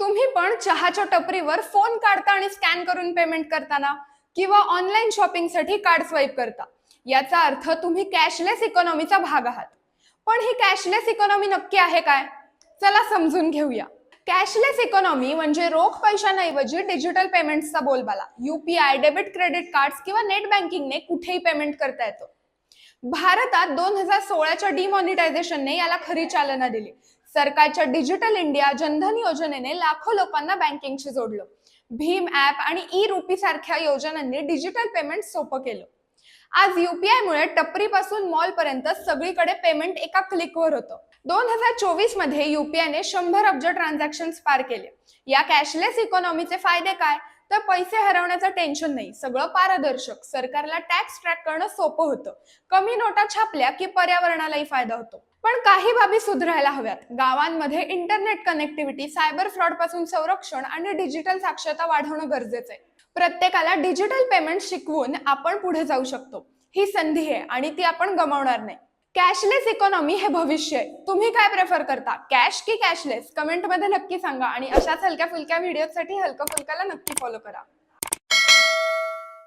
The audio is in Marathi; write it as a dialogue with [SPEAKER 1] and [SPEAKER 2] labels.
[SPEAKER 1] तुम्ही पण चहाच्या टपरीवर फोन काढता आणि स्कॅन करून पेमेंट करताना किंवा ऑनलाईन शॉपिंगसाठी कार्ड स्वाईप करता. याचा अर्थ तुम्ही कॅशलेस इकॉनॉमीचा भाग आहात. पण ही कॅशलेस इकॉनॉमी नक्की आहे काय? चला समजून घेऊया. कॅशलेस इकॉनॉमी म्हणजे रोख पैशांऐवजी डिजिटल पेमेंट्सचा बोलबाला. युपीआय डेबिट क्रेडिट कार्ड्स किंवा नेट बँकिंगने कुठेही पेमेंट करता येतं. भारतात दोन हजार सोळाच्या डिमॉनिटायझेशनने याला खरी चालना दिली. सरकारच्या डिजिटल इंडिया जनधन योजनेने लाखो लोकांना बँकिंगशी जोडलं. भीम ऍप आणि ई रुपी सारख्या योजनांनी डिजिटल पेमेंट सोपं केलं. आज युपीआय मुळे टपरीपासून मॉल पर्यंत सगळीकडे पेमेंट एका क्लिकवर होतं. दोन हजार चोवीसमध्ये युपीआयने शंभर अब्ज ट्रान्झॅक्शन पार केले. या कॅशलेस इकॉनॉमीचे फायदे काय? तर पैसे हरवण्याचं टेन्शन नाही. सगळं पारदर्शक. सरकारला टॅक्स ट्रॅक करणं सोपं होतं. कमी नोटा छापल्या की पर्यावरणालाही फायदा होतो. पण काही बाबी सुधारायला हव्यात. गावांमध्ये इंटरनेट कनेक्टिव्हिटी सायबर फ्रॉडपासून संरक्षण आणि डिजिटल साक्षरता वाढवणं गरजेचं आहे. प्रत्येकाला डिजिटल पेमेंट शिकवून आपण पुढे जाऊ शकतो. ही संधी आहे आणि ती आपण गमावणार नाही. कॅशलेस इकॉनॉमी हे भविष्य आहे. तुम्ही काय प्रेफर करता? कॅश की कॅशलेस? कमेंटमध्ये नक्की सांगा आणि अशाच हलक्या फुलक्या व्हिडिओसाठी हलकं फुलकाला नक्की फॉलो करा.